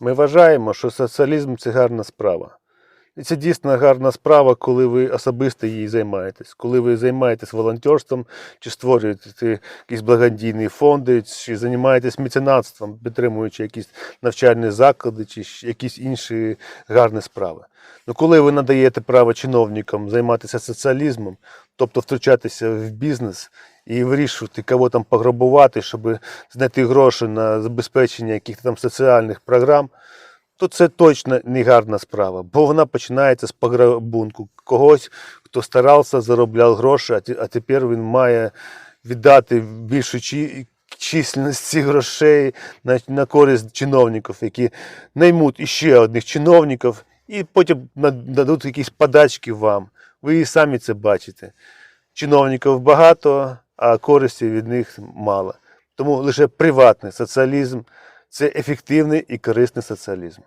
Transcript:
Ми вважаємо, що соціалізм це гарна справа. Це дійсно гарна справа, коли ви особисто її займаєтесь, коли ви займаєтесь волонтерством, чи створюєте якісь благодійні фонди, чи займаєтесь меценатством, підтримуючи якісь навчальні заклади, чи якісь інші гарні справи. Ну, коли ви надаєте право чиновникам займатися соціалізмом, тобто втручатися в бізнес і вирішувати, кого там пограбувати, щоб знайти гроші на забезпечення якихось там соціальних програм, то це точно не гарна справа, бо вона починається з пограбунку когось, хто старався, заробляв гроші, а тепер він має віддати більшу чи- грошей на, на користь чиновників, які наймуть іще одних чиновників і потім дадуть якісь подачки вам. Ви і самі це бачите. Чиновників багато, а користі від них мало. Тому лише приватний соціалізм це ефективний і корисний соціалізм.